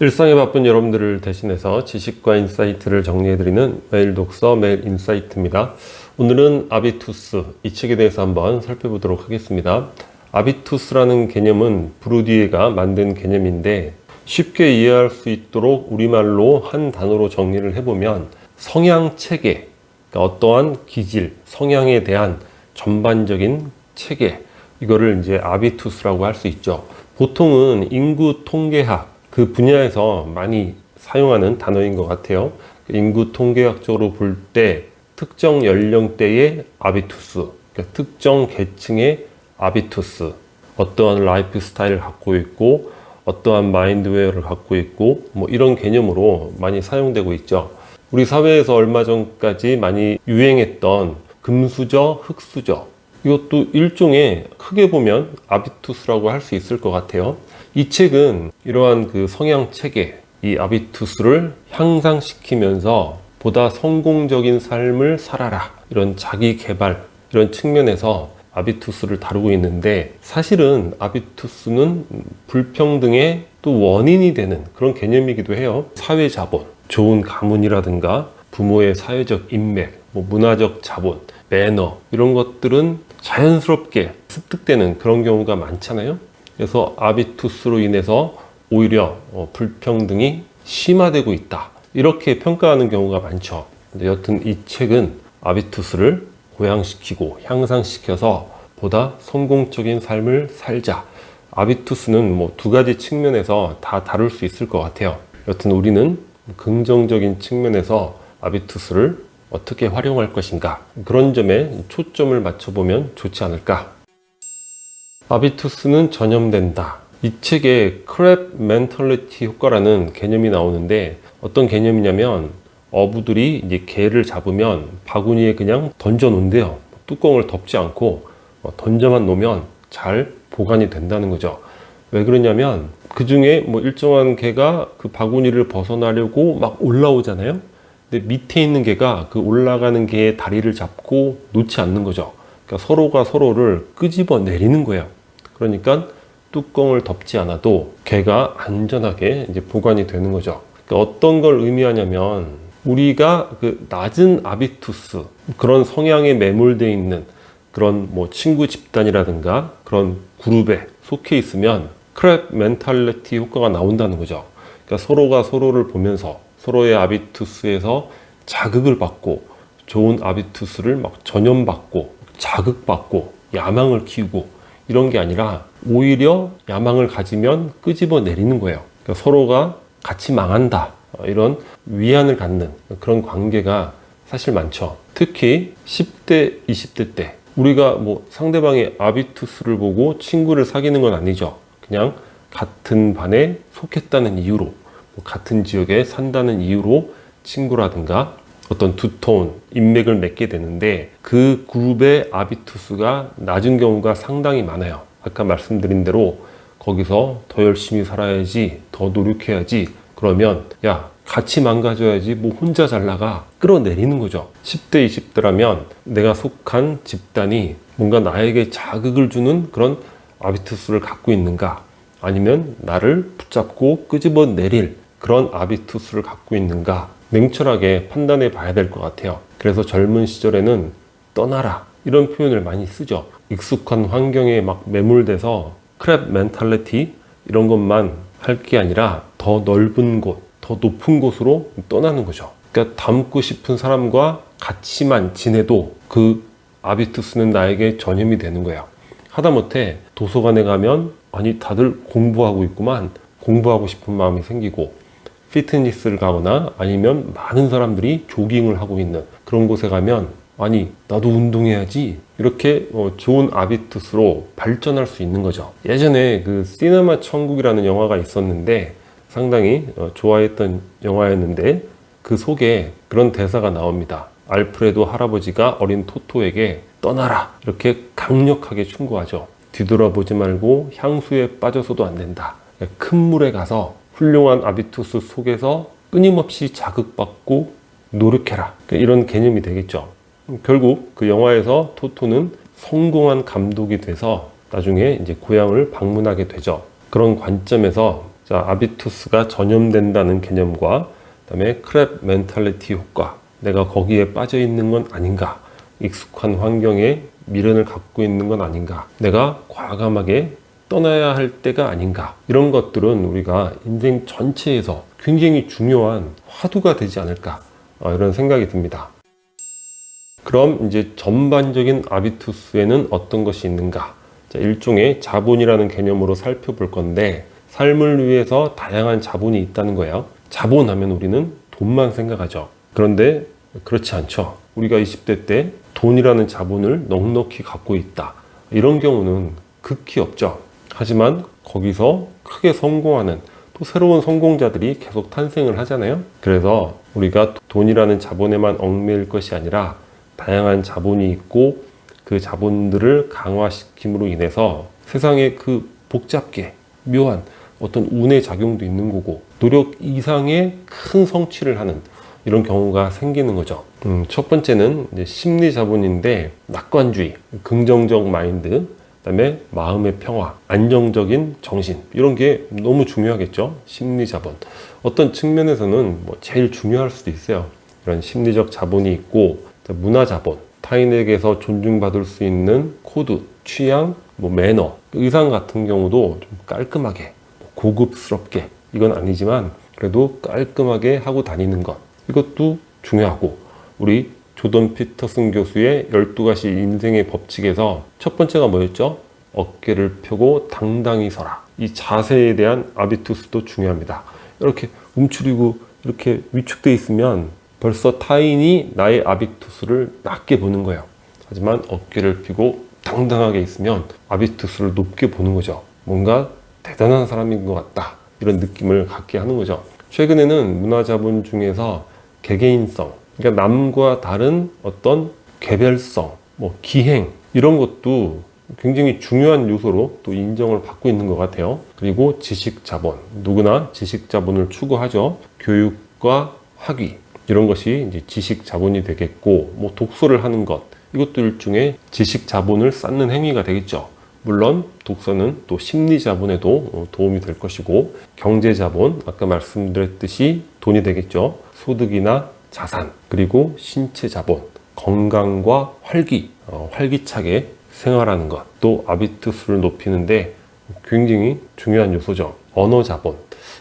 일상에 바쁜 여러분들을 대신해서 지식과 인사이트를 정리해드리는 매일 독서 매일 인사이트입니다. 오늘은 아비투스 이 책에 대해서 한번 살펴보도록 하겠습니다. 아비투스라는 개념은 브루디에가 만든 개념인데 쉽게 이해할 수 있도록 우리말로 한 단어로 정리를 해보면 성향 체계, 그러니까 어떠한 기질, 성향에 대한 전반적인 체계, 이거를 이제 아비투스라고 할 수 있죠. 보통은 인구 통계학 그 분야에서 많이 사용하는 단어인 것 같아요. 인구 통계학적으로 볼 때 특정 연령대의 아비투스, 그러니까 특정 계층의 아비투스, 어떠한 라이프 스타일을 갖고 있고 어떠한 마인드웨어를 갖고 있고 뭐 이런 개념으로 많이 사용되고 있죠. 우리 사회에서 얼마 전까지 많이 유행했던 금수저, 흑수저 이것도 일종의 크게 보면 아비투스라고 할 수 있을 것 같아요. 이 책은 이러한 그 성향 체계, 이 아비투스를 향상시키면서 보다 성공적인 삶을 살아라. 이런 자기 개발, 이런 측면에서 아비투스를 다루고 있는데 사실은 아비투스는 불평등의 또 원인이 되는 그런 개념이기도 해요. 사회 자본, 좋은 가문이라든가 부모의 사회적 인맥, 뭐 문화적 자본, 매너 이런 것들은 자연스럽게 습득되는 그런 경우가 많잖아요. 그래서 아비투스로 인해서 오히려 어, 불평등이 심화되고 있다. 이렇게 평가하는 경우가 많죠. 근데 여튼 이 책은 아비투스를 고양시키고 향상시켜서 보다 성공적인 삶을 살자. 아비투스는 뭐 두 가지 측면에서 다 다룰 수 있을 것 같아요. 여튼 우리는 긍정적인 측면에서 아비투스를 어떻게 활용할 것인가 그런 점에 초점을 맞춰보면 좋지 않을까. 아비투스는 전염된다. 이 책에 크랩 멘털리티 효과라는 개념이 나오는데 어떤 개념이냐면 어부들이 이제 개를 잡으면 바구니에 그냥 던져 놓은대요. 뚜껑을 덮지 않고 어, 던져만 놓으면 잘 보관이 된다는 거죠. 왜 그러냐면 그 중에 뭐 일정한 개가 그 바구니를 벗어나려고 막 올라오잖아요. 근데 밑에 있는 개가 그 올라가는 개의 다리를 잡고 놓지 않는 거죠. 그러니까 서로가 서로를 끄집어 내리는 거예요. 그러니까 뚜껑을 덮지 않아도 개가 안전하게 이제 보관이 되는 거죠. 그러니까 어떤 걸 의미하냐면 우리가 그 낮은 아비투스 그런 성향에 매몰되어 있는 그런 뭐 친구 집단이라든가 그런 그룹에 속해 있으면 크랩 멘탈리티 효과가 나온다는 거죠. 그러니까 서로가 서로를 보면서 서로의 아비투스에서 자극을 받고 좋은 아비투스를 막 전염받고 자극받고 야망을 키우고 이런 게 아니라 오히려 야망을 가지면 끄집어 내리는 거예요. 그러니까 서로가 같이 망한다. 어, 이런 위안을 갖는 그런 관계가 사실 많죠. 특히 10대, 20대 때 우리가 뭐 상대방의 아비투스를 보고 친구를 사귀는 건 아니죠. 그냥 같은 반에 속했다는 이유로 뭐 같은 지역에 산다는 이유로 친구라든가 어떤 두터운 인맥을 맺게 되는데 그 그룹의 아비투스가 낮은 경우가 상당히 많아요. 아까 말씀드린 대로 거기서 더 열심히 살아야지, 더 노력해야지. 그러면 야 같이 망가져야지 뭐 혼자 잘 나가 끌어내리는 거죠. 10대, 20대라면 내가 속한 집단이 뭔가 나에게 자극을 주는 그런 아비투스를 갖고 있는가 아니면 나를 붙잡고 끄집어 내릴 그런 아비투스를 갖고 있는가 냉철하게 판단해 봐야 될 것 같아요. 그래서 젊은 시절에는 떠나라 이런 표현을 많이 쓰죠. 익숙한 환경에 막 매몰돼서 크랩 멘탈리티 이런 것만 할 게 아니라 더 넓은 곳, 더 높은 곳으로 떠나는 거죠. 그러니까 닮고 싶은 사람과 같이만 지내도 그 아비투스는 나에게 전염이 되는 거예요. 하다못해 도서관에 가면 아니 다들 공부하고 있구만 공부하고 싶은 마음이 생기고 피트니스를 가거나 아니면 많은 사람들이 조깅을 하고 있는 그런 곳에 가면 아니 나도 운동해야지. 이렇게 어, 좋은 아비투스로 발전할 수 있는 거죠. 예전에 그 시네마 천국이라는 영화가 있었는데 상당히 어, 좋아했던 영화였는데 그 속에 그런 대사가 나옵니다. 알프레도 할아버지가 어린 토토에게 떠나라. 이렇게 강력하게 충고하죠. 뒤돌아보지 말고 향수에 빠져서도 안 된다. 큰 물에 가서 훌륭한 아비투스 속에서 끊임없이 자극받고 노력해라. 이런 개념이 되겠죠. 결국 그 영화에서 토토는 성공한 감독이 돼서 나중에 이제 고향을 방문하게 되죠. 그런 관점에서 자, 아비투스가 전염된다는 개념과 그다음에 크랩 멘탈리티 효과. 내가 거기에 빠져 있는 건 아닌가? 익숙한 환경에 미련을 갖고 있는 건 아닌가? 내가 과감하게 떠나야 할 때가 아닌가? 이런 것들은 우리가 인생 전체에서 굉장히 중요한 화두가 되지 않을까? 어, 이런 생각이 듭니다. 그럼 이제 전반적인 아비투스에는 어떤 것이 있는가? 자, 일종의 자본이라는 개념으로 살펴볼 건데 삶을 위해서 다양한 자본이 있다는 거예요. 자본하면 우리는 돈만 생각하죠. 그런데 그렇지 않죠. 우리가 20대 때 돈이라는 자본을 넉넉히 갖고 있다. 이런 경우는 극히 없죠. 하지만 거기서 크게 성공하는 또 새로운 성공자들이 계속 탄생을 하잖아요. 그래서 우리가 돈이라는 자본에만 얽매일 것이 아니라 다양한 자본이 있고 그 자본들을 강화시킴으로 인해서 세상에 그 복잡게 묘한 어떤 운의 작용도 있는 거고 노력 이상의 큰 성취를 하는 이런 경우가 생기는 거죠. 음, 첫 번째는 심리 자본인데 낙관주의, 긍정적 마인드, 그다음에 마음의 평화, 안정적인 정신 이런 게 너무 중요하겠죠. 심리 자본. 어떤 측면에서는 뭐 제일 중요할 수도 있어요. 이런 심리적 자본이 있고 문화 자본, 타인에게서 존중받을 수 있는 코드, 취향, 뭐 매너, 의상 같은 경우도 좀 깔끔하게 뭐 고급스럽게 이건 아니지만 그래도 깔끔하게 하고 다니는 것 이것도 중요하고 우리 조던 피터슨 교수의 12가지 인생의 법칙에서 첫 번째가 뭐였죠? 어깨를 펴고 당당히 서라. 이 자세에 대한 아비투스도 중요합니다. 이렇게 움츠리고 이렇게 위축돼 있으면 벌써 타인이 나의 아비투스를 낮게 보는 거예요. 하지만 어깨를 펴고 당당하게 있으면 아비투스를 높게 보는 거죠. 뭔가 대단한 사람인 것 같다. 이런 느낌을 갖게 하는 거죠. 최근에는 문화자본 중에서 개개인성, 그러니까 남과 다른 어떤 개별성, 뭐 기행 이런 것도 굉장히 중요한 요소로 또 인정을 받고 있는 것 같아요. 그리고 지식 자본, 누구나 지식 자본을 추구하죠. 교육과 학위 이런 것이 이제 지식 자본이 되겠고, 뭐 독서를 하는 것 이것도 일종의 지식 자본을 쌓는 행위가 되겠죠. 물론 독서는 또 심리 자본에도 도움이 될 것이고 경제 자본 아까 말씀드렸듯이 돈이 되겠죠. 소득이나 자산 그리고 신체 자본 건강과 활기 어, 활기차게 생활하는 것 또 아비투스를 높이는데 굉장히 중요한 요소죠. 언어 자본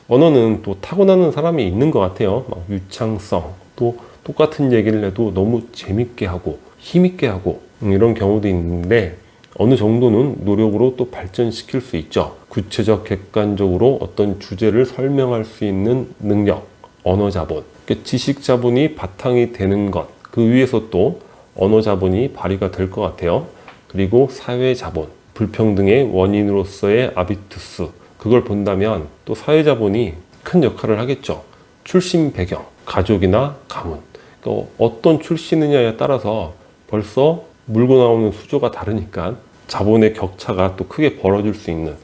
언어는 또 타고나는 사람이 있는 것 같아요. 막 유창성 또 똑같은 얘기를 해도 너무 재밌게 하고 힘있게 하고 음, 이런 경우도 있는데 어느 정도는 노력으로 또 발전시킬 수 있죠. 구체적 객관적으로 어떤 주제를 설명할 수 있는 능력, 언어 자본, 지식 자본이 바탕이 되는 것, 그 위에서 또 언어 자본이 발휘가 될 것 같아요. 그리고 사회 자본, 불평등의 원인으로서의 아비투스, 그걸 본다면 또 사회 자본이 큰 역할을 하겠죠. 출신 배경, 가족이나 가문, 그러니까 어떤 출신이냐에 따라서 벌써 물고 나오는 수조가 다르니까 자본의 격차가 또 크게 벌어질 수 있는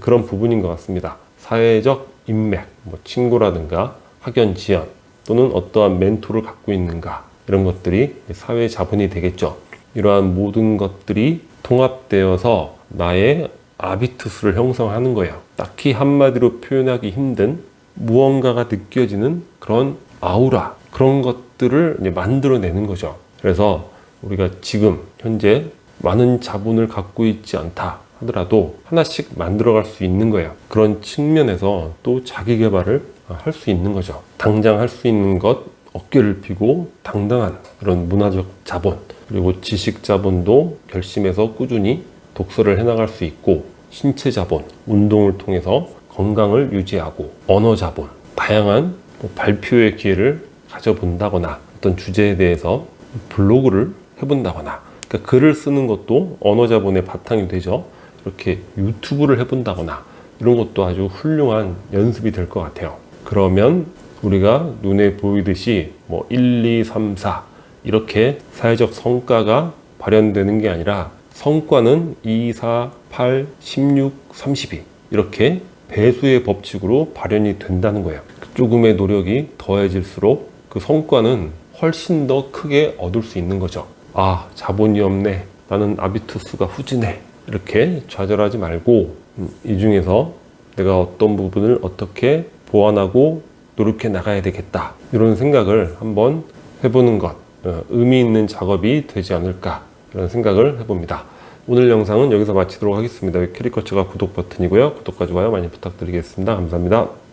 그런 부분인 것 같습니다. 사회적 인맥, 뭐 친구라든가 학연 지연 또는 어떠한 멘토를 갖고 있는가 이런 것들이 사회 자본이 되겠죠. 이러한 모든 것들이 통합되어서 나의 아비투스를 형성하는 거예요. 딱히 한마디로 표현하기 힘든 무언가가 느껴지는 그런 아우라 그런 것들을 만들어내는 거죠. 그래서 우리가 지금 현재 많은 자본을 갖고 있지 않다 하더라도 하나씩 만들어갈 수 있는 거예요. 그런 측면에서 또 자기 개발을 할 수 있는 거죠. 당장 할 수 있는 것 어깨를 펴고 당당한 그런 문화적 자본 그리고 지식 자본도 결심해서 꾸준히 독서를 해나갈 수 있고 신체 자본 운동을 통해서 건강을 유지하고 언어 자본 다양한 뭐 발표의 기회를 가져본다거나 어떤 주제에 대해서 블로그를 해본다거나 그러니까 글을 쓰는 것도 언어 자본의 바탕이 되죠. 이렇게 유튜브를 해본다거나 이런 것도 아주 훌륭한 연습이 될 것 같아요. 그러면 우리가 눈에 보이듯이 뭐 1, 2, 3, 4 이렇게 사회적 성과가 발현되는 게 아니라 성과는 2, 4, 8, 16, 32 이렇게 배수의 법칙으로 발현이 된다는 거예요. 조금의 노력이 더해질수록 그 성과는 훨씬 더 크게 얻을 수 있는 거죠. 아, 자본이 없네. 나는 아비투스가 후지네. 이렇게 좌절하지 말고 음, 이 중에서 내가 어떤 부분을 어떻게 보완하고 노력해 나가야 되겠다. 이런 생각을 한번 해보는 것, 어, 의미 있는 작업이 되지 않을까. 이런 생각을 해봅니다. 오늘 영상은 여기서 마치도록 하겠습니다. 캐리커처가 구독 버튼이고요. 구독과 좋아요 많이 부탁드리겠습니다. 감사합니다.